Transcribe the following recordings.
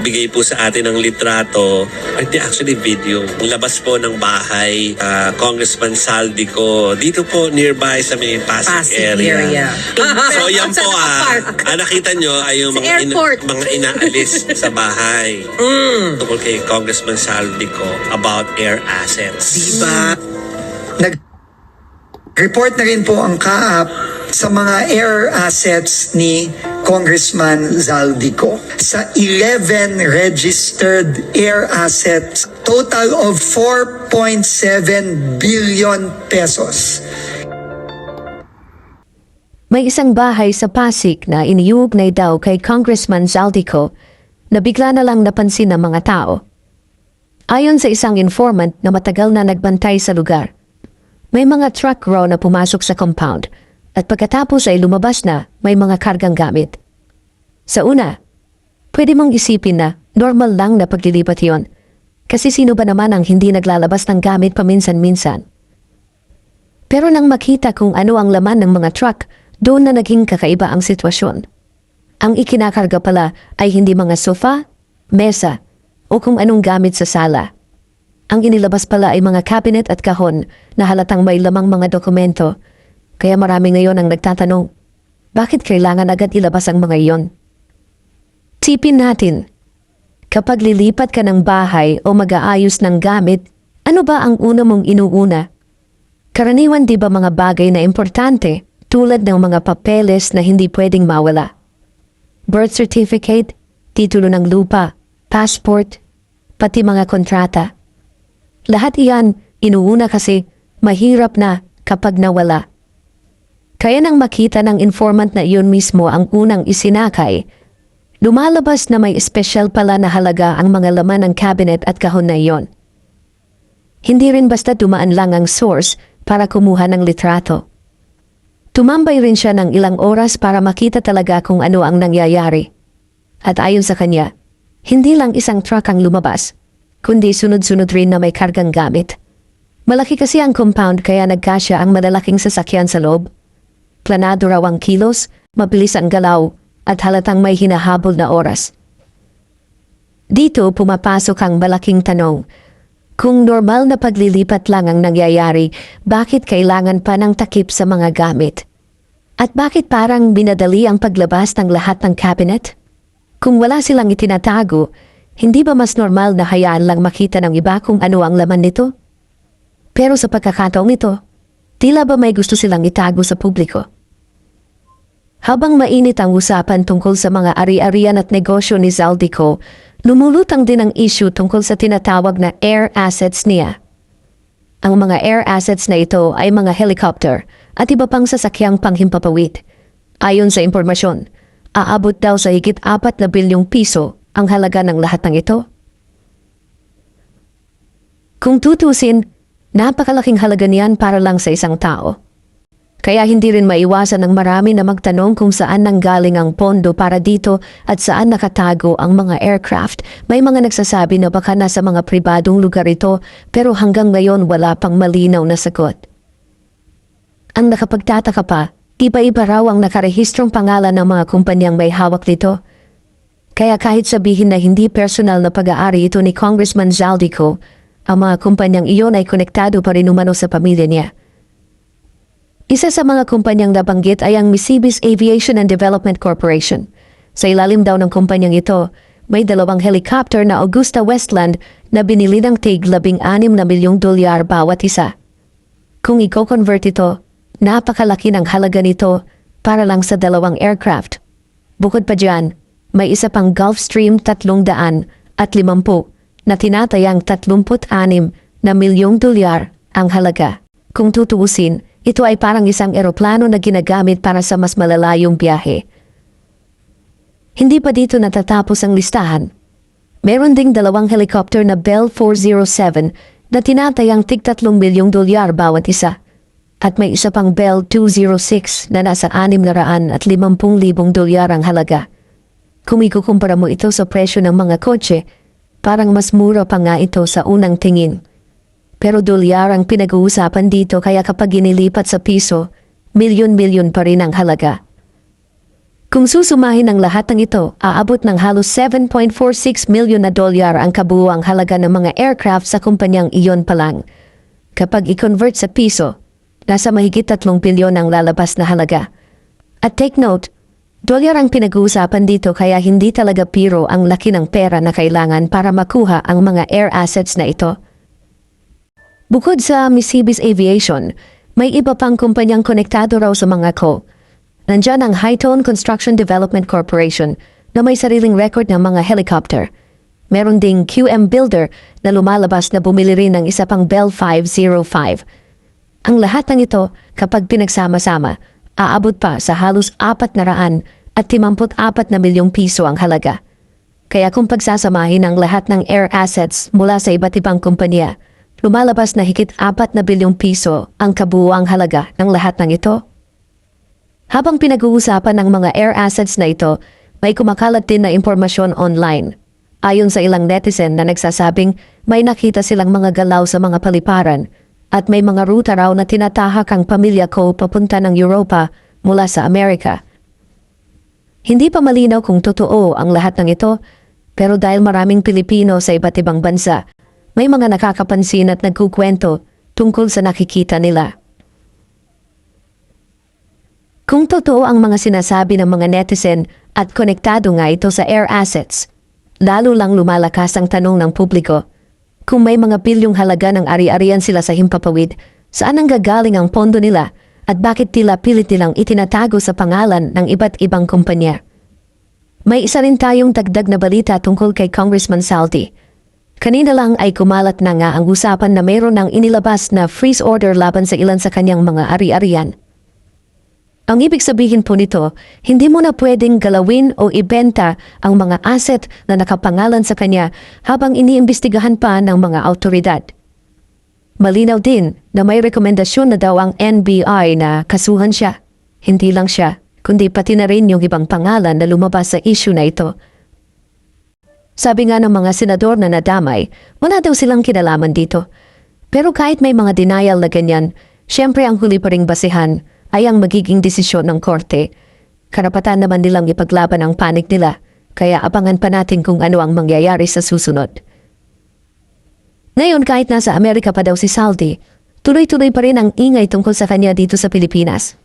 Bigay po sa atin ng litrato, hindi actually video. Labas po ng bahay, ah, Congressman Saldico, dito po nearby sa may Pasig, Pasig area. area. So yan po ah, ah, nakita nyo ay yung mga, airport. mga inaalis sa bahay. Mm. Tungkol kay Congressman Saldico about air assets. Diba? Nag-report na rin po ang kaap sa mga air assets ni Congressman Zaldico. Sa 11 registered air assets, total of 4.7 billion pesos. May isang bahay sa Pasig na iniuugnay daw kay Congressman Zaldico na bigla na lang napansin ng mga tao. Ayon sa isang informant na matagal na nagbantay sa lugar, may mga truck raw na pumasok sa compound at pagkatapos ay lumabas na may mga kargang gamit. Sa una, pwede mong isipin na normal lang na paglilipat yon. Kasi sino ba naman ang hindi naglalabas ng gamit paminsan-minsan? Pero nang makita kung ano ang laman ng mga truck, doon na naging kakaiba ang sitwasyon. Ang ikinakarga pala ay hindi mga sofa, mesa, o kung anong gamit sa sala. Ang inilabas pala ay mga cabinet at kahon na halatang may lamang mga dokumento. Kaya marami ngayon ang nagtatanong, bakit kailangan agad ilabas ang mga iyon? Tipin natin, kapag lilipat ka ng bahay o mag-aayos ng gamit, ano ba ang una mong inuuna? Karaniwan di ba mga bagay na importante tulad ng mga papeles na hindi pwedeng mawala? Birth certificate, titulo ng lupa, passport, pati mga kontrata. Lahat iyan inuuna kasi mahirap na kapag nawala. Kaya nang makita ng informant na iyon mismo ang unang isinakay, lumalabas na may espesyal pala na halaga ang mga laman ng cabinet at kahon na iyon. Hindi rin basta dumaan lang ang source para kumuha ng litrato. Tumambay rin siya ng ilang oras para makita talaga kung ano ang nangyayari. At ayon sa kanya, hindi lang isang truck ang lumabas, kundi sunod-sunod rin na may kargang gamit. Malaki kasi ang compound kaya nagkasya ang malalaking sasakyan sa loob. Planado raw ang kilos, mabilis ang galaw, at halatang may hinahabol na oras. Dito pumapasok ang malaking tanong, kung normal na paglilipat lang ang nangyayari, bakit kailangan pa ng takip sa mga gamit? At bakit parang binadali ang paglabas ng lahat ng cabinet? Kung wala silang itinatago, hindi ba mas normal na hayaan lang makita ng iba kung ano ang laman nito? Pero sa pagkakataong ito, tila ba may gusto silang itago sa publiko? Habang mainit ang usapan tungkol sa mga ari-arian at negosyo ni Zaldico, lumulutang din ang issue tungkol sa tinatawag na air assets niya. Ang mga air assets na ito ay mga helicopter at iba pang sasakyang panghimpapawid. Ayon sa impormasyon, aabot daw sa higit apat na bilyong piso ang halaga ng lahat ng ito. Kung tutusin, napakalaking halaga niyan para lang sa isang tao. Kaya hindi rin maiwasan ng marami na magtanong kung saan nanggaling ang pondo para dito at saan nakatago ang mga aircraft. May mga nagsasabi na baka nasa mga pribadong lugar ito pero hanggang ngayon wala pang malinaw na sagot. Ang nakapagtataka pa, iba-iba raw ang nakarehistrong pangalan ng mga kumpanyang may hawak nito. Kaya kahit sabihin na hindi personal na pag-aari ito ni Congressman Zaldico, ang mga kumpanyang iyon ay konektado pa rin umano sa pamilya niya. Isa sa mga kumpanyang nabanggit ay ang Misibis Aviation and Development Corporation. Sa ilalim daw ng kumpanyang ito, may dalawang helicopter na Augusta Westland na binili ng tig labing anim na milyong dolyar bawat isa. Kung i-convert ito, napakalaki ng halaga nito para lang sa dalawang aircraft. Bukod pa dyan, may isa pang Gulfstream 300 at 50 na tinatayang 36 na milyong dolyar ang halaga. Kung tutuusin, ito ay parang isang eroplano na ginagamit para sa mas malalayong biyahe. Hindi pa dito natatapos ang listahan. Meron ding dalawang helicopter na Bell 407 na tinatayang tig 3 milyong dolyar bawat isa. At may isa pang Bell 206 na nasa 650,000 dolyar ang halaga. Kung ikukumpara mo ito sa presyo ng mga kotse, parang mas mura pa nga ito sa unang tingin. Pero dolyar ang pinag-uusapan dito kaya kapag inilipat sa piso, milyon-milyon pa rin ang halaga. Kung susumahin ang lahat ng ito, aabot ng halos 7.46 milyon na dolyar ang kabuuang halaga ng mga aircraft sa kumpanyang iyon pa lang. Kapag i-convert sa piso, nasa mahigit 3 bilyon ang lalabas na halaga. At take note, dolyar ang pinag-uusapan dito kaya hindi talaga piro ang laki ng pera na kailangan para makuha ang mga air assets na ito. Bukod sa Misibis Aviation, may iba pang kumpanyang konektado raw sa mga ko. Nandyan ang Hightone Construction Development Corporation na may sariling record ng mga helicopter. Meron ding QM Builder na lumalabas na bumili rin ng isa pang Bell 505. Ang lahat ng ito, kapag pinagsama-sama, aabot pa sa halos apat na raan at timamput apat na milyong piso ang halaga. Kaya kung pagsasamahin ang lahat ng air assets mula sa iba't ibang kumpanya, lumalabas na higit apat na bilyong piso ang kabuuang halaga ng lahat ng ito. Habang pinag-uusapan ng mga air assets na ito, may kumakalat din na impormasyon online. Ayon sa ilang netizen na nagsasabing may nakita silang mga galaw sa mga paliparan at may mga ruta raw na tinatahak ang pamilya ko papunta ng Europa mula sa Amerika. Hindi pa malinaw kung totoo ang lahat ng ito, pero dahil maraming Pilipino sa iba't ibang bansa, may mga nakakapansin at nagkukwento tungkol sa nakikita nila. Kung totoo ang mga sinasabi ng mga netizen at konektado nga ito sa air assets, lalo lang lumalakas ang tanong ng publiko. Kung may mga bilyong halaga ng ari-arian sila sa himpapawid, saan ang gagaling ang pondo nila at bakit tila pilit nilang itinatago sa pangalan ng iba't ibang kumpanya? May isa rin tayong dagdag na balita tungkol kay Congressman Salty. Kanina lang ay kumalat na nga ang usapan na mayroon ng inilabas na freeze order laban sa ilan sa kanyang mga ari-arian. Ang ibig sabihin po nito, hindi mo na pwedeng galawin o ibenta ang mga asset na nakapangalan sa kanya habang iniimbestigahan pa ng mga autoridad. Malinaw din na may rekomendasyon na daw ang NBI na kasuhan siya. Hindi lang siya, kundi pati na rin yung ibang pangalan na lumabas sa issue na ito. Sabi nga ng mga senador na nadamay, wala daw silang kinalaman dito. Pero kahit may mga denial na ganyan, syempre ang huli pa ring basihan ay ang magiging desisyon ng korte. Karapatan naman nilang ipaglaban ang panig nila, kaya abangan pa natin kung ano ang mangyayari sa susunod. Ngayon kahit nasa Amerika pa daw si Saldi, tuloy-tuloy pa rin ang ingay tungkol sa kanya dito sa Pilipinas.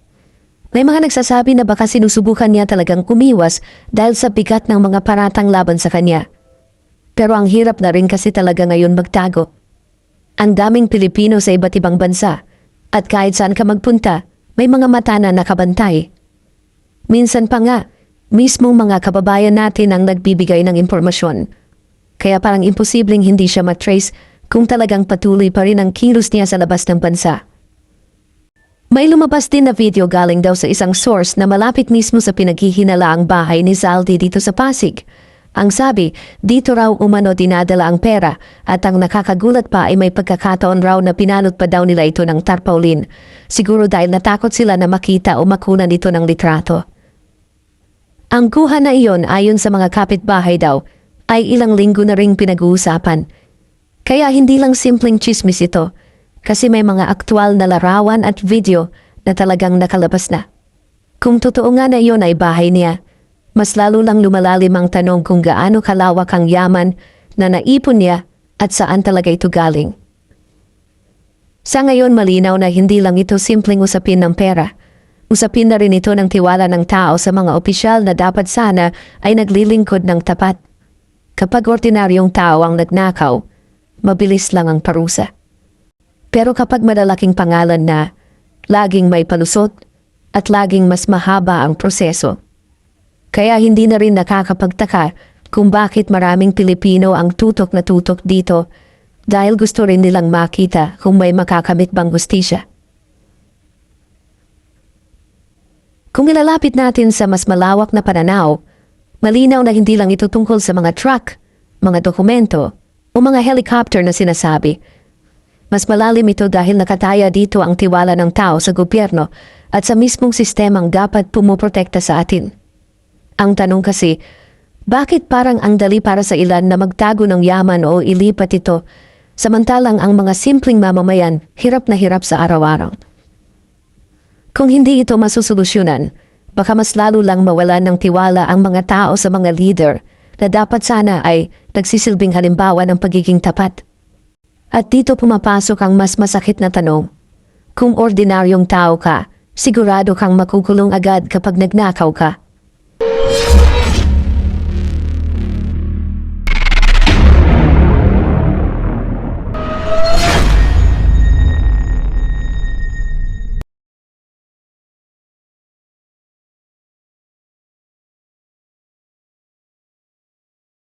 May mga nagsasabi na baka sinusubukan niya talagang kumiwas dahil sa bigat ng mga paratang laban sa kanya. Pero ang hirap na rin kasi talaga ngayon magtago. Ang daming Pilipino sa iba't ibang bansa at kahit saan ka magpunta, may mga mata na nakabantay. Minsan pa nga, mismong mga kababayan natin ang nagbibigay ng impormasyon. Kaya parang imposibleng hindi siya matrace kung talagang patuloy pa rin ang kilos niya sa labas ng bansa. May lumabas din na video galing daw sa isang source na malapit mismo sa pinaghihinalaang bahay ni Zaldi dito sa Pasig. Ang sabi, dito raw umano dinadala ang pera at ang nakakagulat pa ay may pagkakataon raw na pinalot pa daw nila ito ng tarpaulin. Siguro dahil natakot sila na makita o makunan ito ng litrato. Ang kuha na iyon ayon sa mga kapitbahay daw ay ilang linggo na ring pinag-uusapan. Kaya hindi lang simpleng chismis ito kasi may mga aktwal na larawan at video na talagang nakalabas na. Kung totoo nga na iyon ay bahay niya, mas lalo lang lumalalim ang tanong kung gaano kalawak ang yaman na naipon niya at saan talaga ito galing. Sa ngayon malinaw na hindi lang ito simpleng usapin ng pera. Usapin na rin ito ng tiwala ng tao sa mga opisyal na dapat sana ay naglilingkod ng tapat. Kapag ordinaryong tao ang nagnakaw, mabilis lang ang parusa. Pero kapag malalaking pangalan na, laging may palusot at laging mas mahaba ang proseso. Kaya hindi na rin nakakapagtaka kung bakit maraming Pilipino ang tutok na tutok dito dahil gusto rin nilang makita kung may makakamit bang hustisya. Kung ilalapit natin sa mas malawak na pananaw, malinaw na hindi lang ito tungkol sa mga truck, mga dokumento, o mga helicopter na sinasabi. Mas malalim ito dahil nakataya dito ang tiwala ng tao sa gobyerno at sa mismong sistemang dapat pumuprotekta sa atin. Ang tanong kasi, bakit parang ang dali para sa ilan na magtago ng yaman o ilipat ito, samantalang ang mga simpleng mamamayan hirap na hirap sa araw-araw? Kung hindi ito masusolusyonan, baka mas lalo lang mawalan ng tiwala ang mga tao sa mga leader na dapat sana ay nagsisilbing halimbawa ng pagiging tapat. At dito pumapasok ang mas masakit na tanong. Kung ordinaryong tao ka, sigurado kang makukulong agad kapag nagnakaw ka.